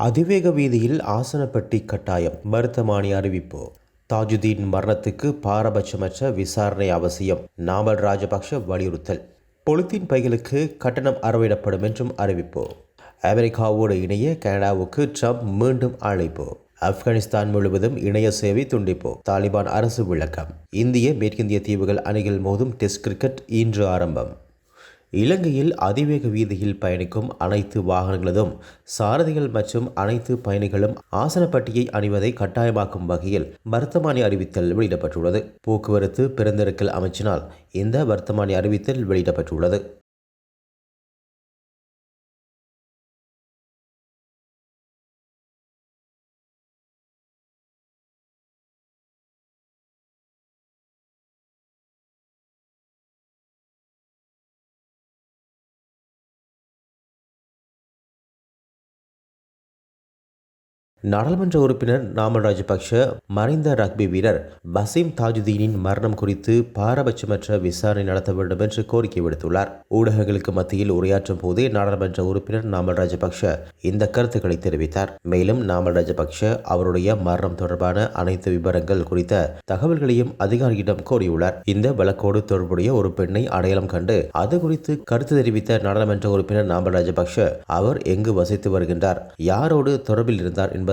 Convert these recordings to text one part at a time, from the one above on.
அதிவேக வீதியில் ஆசனப்பட்டி கட்டாயம். மருத்துவமனை அறிவிப்பு. தாஜுதீன் மரணத்துக்கு பாரபட்சமற்ற விசாரணை அவசியம். நாமல் ராஜபக்ஷ வலியுறுத்தல். பொலித்தீன் பைகளுக்கு கட்டணம் அறவிடப்படும் என்றும் அறிவிப்பு. அமெரிக்காவோடு இணைய கனடாவுக்கு ட்ரம்ப் மீண்டும் அழைப்பு. ஆப்கானிஸ்தான் முழுவதும் இணைய சேவை துண்டிப்பு. தாலிபான் அரசு விளக்கம். இந்திய மேற்கிந்திய தீவுகள் அணிகள் மோதும் டெஸ்ட் கிரிக்கெட் இன்று ஆரம்பம். இலங்கையில் அதிவேக வீதியில் பயணிக்கும் அனைத்து வாகனங்களதும் சாரதிகள் மற்றும் அனைத்து பயணிகளும் ஆசனப்பட்டியை அணிவதை கட்டாயமாக்கும் வகையில் வர்த்தமானி அறிவித்தல் வெளியிடப்பட்டுள்ளது. போக்குவரத்து பெருந்தெருக்கல் அமைச்சினால் இந்த வர்த்தமானி அறிவித்தல் வெளியிடப்பட்டுள்ளது. நாடாளுமன்ற உறுப்பினர் நாமல் ராஜபக்ஷ மறைந்த ரக்பி வீரர் பசீம் தாஜுதீனின் மரணம் குறித்து பாரபட்சமற்ற விசாரணை நடத்த வேண்டும் என்று கோரிக்கை விடுத்துள்ளார். ஊடகங்களுக்கு மத்தியில் உரையாற்றும் போதே நாடாளுமன்ற உறுப்பினர் நாமல் ராஜபக்ஷ இந்த கருத்துக்களை தெரிவித்தார். மேலும் நாமல் ராஜபக்ஷ அவருடைய மரணம் தொடர்பான அனைத்து விவரங்கள் குறித்த தகவல்களையும் அதிகாரியிடம் கோரியுள்ளார். இந்த வழக்கோடு தொடர்புடைய ஒரு பெண்ணை அடையாளம் கண்டு அது குறித்து கருத்து தெரிவித்த நாடாளுமன்ற உறுப்பினர் நாமல் ராஜபக்ஷ அவர் எங்கு வசித்து வருகின்றார் யாரோடு தொடர்பில் இருந்தார் என்பது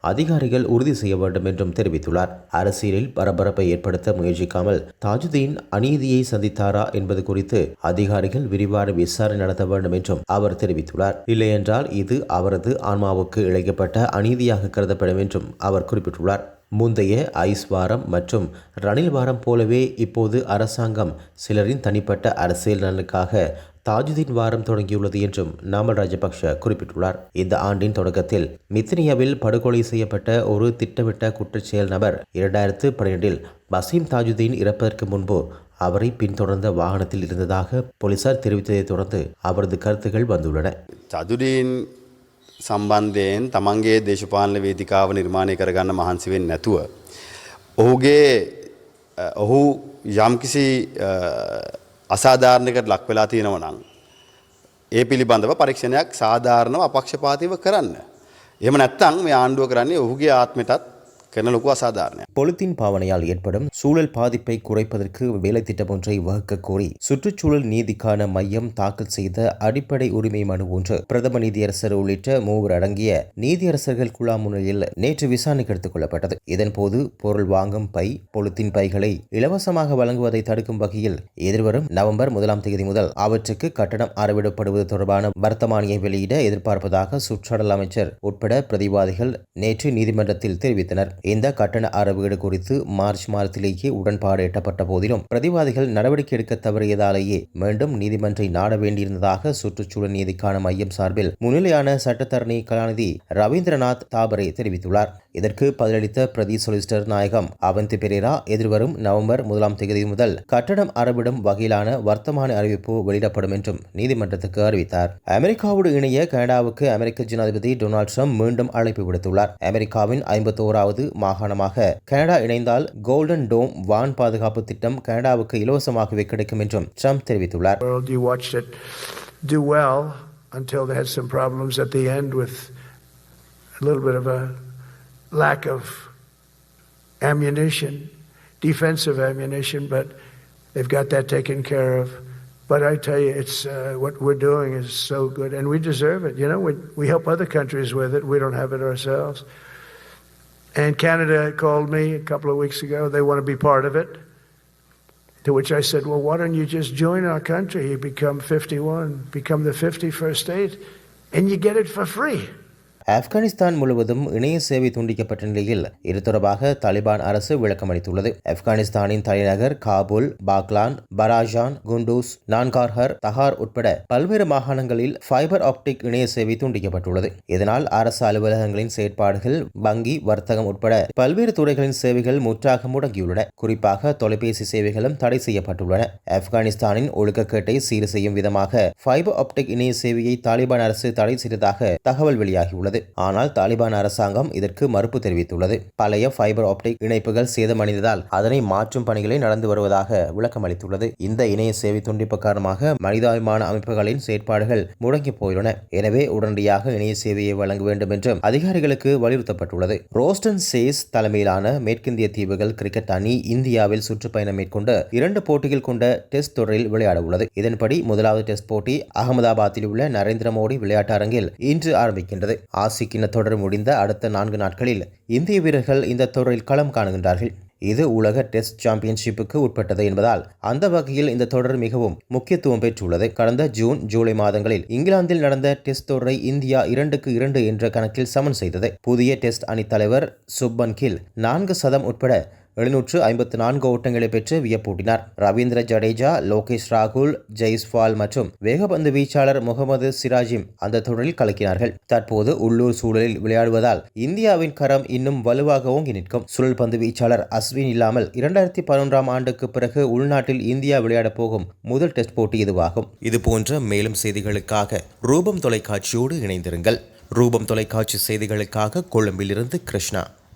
அதிகாரிகள் உறுதி செய்ய வேண்டும் என்றும் தெரிவித்துள்ளார். அரசியலில் பரபரப்பை ஏற்படுத்த முயற்சிக்காமல் தாஜுதீன் அநீதியை சந்தித்தாரா என்பது குறித்து அதிகாரிகள் விரிவான விசாரணை நடத்த வேண்டும் என்றும் அவர் தெரிவித்துள்ளார். இல்லையென்றால் இது அவரது ஆன்மாவுக்கு இழைக்கப்பட்ட அநீதியாக கருதப்படும் என்றும் அவர் குறிப்பிட்டுள்ளார். முந்தைய ஐஸ் வாரம் மற்றும் ரணில் வாரம் போலவே இப்போது அரசாங்கம் சிலரின் தனிப்பட்ட அரசியல் நலனுக்காக தாஜுதீன் வாரம் தொடங்கியுள்ளது என்றும் நாமல் ராஜபக்ஷ குறிப்பிட்டுள்ளார். இந்த ஆண்டின் தொடக்கத்தில் மித்தினியாவில் படுகொலை செய்யப்பட்ட ஒரு திட்டமிட்ட குற்றச்செயல் நபர் இரண்டாயிரத்து பன்னிரெண்டில் பசீம் தாஜுதீன் இறப்பதற்கு முன்பு அவரை பின்தொடர்ந்த வாகனத்தில் இருந்ததாக போலீசார் தெரிவித்ததைத் தொடர்ந்து அவரது கருத்துகள் வந்துள்ளன. සම්බන්ධයෙන් තමන්ගේ දේශපාලන වේදිකාව නිර්මාණය කරගන්න මහන්සිවෙන් නැතුව. ඔහුගේ අ, ඔහු යම්කිසි අ, අසාධාරණයකට ලක් වෙලා තියෙනව නම්. ඒ පිළිබඳව පරීක්ෂණයක් සාධාරණව අපක්ෂපාතිව කරන්න. එම නැත්තං මේ ආණ්ඩුව කරන්නේ ඔහුගේ ආත්මටත් கெனலுக்கு அசாதாரண பொலித்தீன் பாவனையால் ஏற்படும் சூழல் பாதிப்பை குறைப்பதற்கு வேலை திட்டம் ஒன்றை வகுக்க கோரி சுற்றுச்சூழல் நீதிக்கான மையம் தாக்கல் செய்த அடிப்படை உரிமை மனு ஒன்று பிரதம நீதியரசர் உள்ளிட்ட மூவர் அடங்கிய நீதியரசர்கள் குழா முன்னிலையில் நேற்று விசாரணைக்கு எடுத்துக் கொள்ளப்பட்டது. இதன்போது பொருள் வாங்கும் பை பொலித்தீன் பைகளை இலவசமாக வழங்குவதை தடுக்கும் வகையில் எதிர்வரும் நவம்பர் முதலாம் தேதி முதல் அவற்றுக்கு கட்டணம் அறவிடப்படுவது தொடர்பான வர்த்தமானியை வெளியிட எதிர்பார்ப்பதாக சுற்றாடல் அமைச்சர் உட்பட பிரதிவாதிகள் நேற்று நீதிமன்றத்தில் தெரிவித்தனர். இந்த கட்டண அறவீடு குறித்து மார்ச் மாதத்திலேயே உடன்பாடு எட்டப்பட்ட போதிலும் பிரதிவாதிகள் நடவடிக்கை எடுக்க தவறியதாலேயே மீண்டும் நீதிமன்றை நாட வேண்டியிருந்ததாக சுற்றுச்சூழல் நீதிக்கான மையம் சார்பில் முன்னிலையான சட்டத்தரணி கலாநிதி ரவீந்திரநாத் தாபரே தெரிவித்துள்ளார். இதற்கு பதிலளித்த பிரதி சொலிசிட்டர் நாயகம் அவந்தி பெரேரா எதிர்வரும் நவம்பர் முதலாம் தேதி முதல் கட்டணம் அறவிடும் வகையிலான வர்த்தமான அறிவிப்பு வெளியிடப்படும் என்றும் நீதிமன்றத்துக்கு அறிவித்தார். அமெரிக்காவோடு இணைய கனடாவுக்கு அமெரிக்க ஜனாதிபதி டொனால்ட் ட்ரம்ப் மீண்டும் அழைப்பு விடுத்துள்ளார். அமெரிக்காவின் ஐம்பத்தோராவது மாகாணமாக கனடா இணைந்தால் கோல்டன் டோம் வான் பாதுகாப்பு திட்டம் கனடாவுக்கு இலவசமாகவே கிடைக்கும் என்றும் ட்ரம்ப் தெரிவித்துள்ளார். Until they had some problems at the end with a little bit of a lack of ammunition, defensive ammunition, but they've got that taken care of. But I tell you, it's uh, what we're doing is so good, and we deserve it. You know, we, we help other countries with it. We don't have it ourselves. And Canada called me a couple of weeks ago. They want to be part of it. To which I said, Well, why don't you just join our country? You become 51, become the 51st state, and you get it for free. Afghanistan முழுவதும் இணைய சேவை துண்டிக்கப்பட்ட நிலையில் இது தொடர்பாக தாலிபான் அரசு விளக்கமளித்துள்ளது ஆப்கானிஸ்தானின் தலைநகர் காபூல் பாக்லான் பராஜான் குண்டூஸ் நான்கார்ஹர் தஹார் உட்பட பல்வேறு மாகாணங்களில் ஃபைபர் ஆப்டிக் இணைய சேவை துண்டிக்கப்பட்டுள்ளது. இதனால் அரசு அலுவலகங்களின் செயற்பாடுகள் வங்கி வர்த்தகம் உட்பட பல்வேறு துறைகளின் சேவைகள் முற்றாக முடங்கியுள்ளன. குறிப்பாக தொலைபேசி சேவைகளும் தடை செய்யப்பட்டுள்ளன. ஆப்கானிஸ்தானின் ஒழுக்கக்கேட்டை சீர் செய்யும் விதமாக ஃபைபர் ஆப்டிக் இணைய சேவையை தாலிபான் அரசு தடை செய்ததாக தகவல் வெளியாகியுள்ளது. ஆனால் தாலிபான் அரசாங்கம் இதற்கு மறுப்பு தெரிவித்துள்ளது. பழைய ஃபைபர் ஆப்டிக் இணைப்புகள் சேதமடைந்ததால் அதனை மாற்றும் பணிகளை நடந்து வருவதாக விளக்கம் அளித்துள்ளது. இந்த இணைய சேவை துண்டிப்பு காரணமாக மனிதாபிமான அமைப்புகளின் செயற்பாடுகள் முடங்கி போயுள்ளன. எனவே உடனடியாக இணைய சேவையை வழங்க வேண்டும் என்றும் அதிகாரிகளுக்கு வலியுறுத்தப்பட்டுள்ளது. ரோஸ்டன் சேஸ் தலைமையிலான மேற்கிந்திய தீவுகள் கிரிக்கெட் அணி இந்தியாவில் சுற்றுப்பயணம் மேற்கொண்டு இரண்டு போட்டிகள் கொண்ட டெஸ்ட் தொடரில் விளையாட உள்ளது இதன்படி முதலாவது டெஸ்ட் போட்டி அகமதாபாத்தில் உள்ள நரேந்திர மோடி விளையாட்டு அரங்கில் இன்று ஆரம்பிக்கின்றது. ஆசிய தொடர் முடிந்த அடுத்த நான்கு நாட்களில் இந்திய வீரர்கள் இந்த தொடரில் களம் காணுகின்றார்கள். இது உலக டெஸ்ட் சாம்பியன்ஷிப்புக்கு உட்பட்டது என்பதால் அந்த வகையில் இந்த தொடர் மிகவும் முக்கியத்துவம் பெற்றுள்ளது. கடந்த ஜூன் ஜூலை மாதங்களில் இங்கிலாந்தில் நடந்த டெஸ்ட் தொடரை இந்தியா இரண்டுக்கு இரண்டு என்ற கணக்கில் சமன் செய்தது. புதிய டெஸ்ட் அணித் தலைவர் சுப்பன் கில் நான்கு சதம் உட்பட எழுநூற்று ஐம்பத்து நான்கு ஓட்டங்களை பெற்று வியப்பூட்டினார். ரவீந்திர ஜடேஜா லோகேஷ் ராகுல் ஜெய்ஸ்வால் மற்றும் வேகபந்து வீச்சாளர் முகமது சிராஜிம் அந்த தொடரில் கலக்கினார்கள். தற்போது உள்ளூர் சூழலில் விளையாடுவதால் இந்தியாவின் கரம் இன்னும் வலுவாக ஓங்கி நிற்கும் சுழல் பந்து வீச்சாளர் அஸ்வின் இல்லாமல் இரண்டாயிரத்தி பதினொன்றாம் ஆண்டுக்கு பிறகு உள்நாட்டில் இந்தியா விளையாடப் போகும் முதல் டெஸ்ட் போட்டி இதுவாகும். இதுபோன்ற மேலும் செய்திகளுக்காக ரூபம் தொலைக்காட்சியோடு இணைந்திருங்கள். ரூபம் தொலைக்காட்சி செய்திகளுக்காக கொழும்பிலிருந்து கிருஷ்ணா.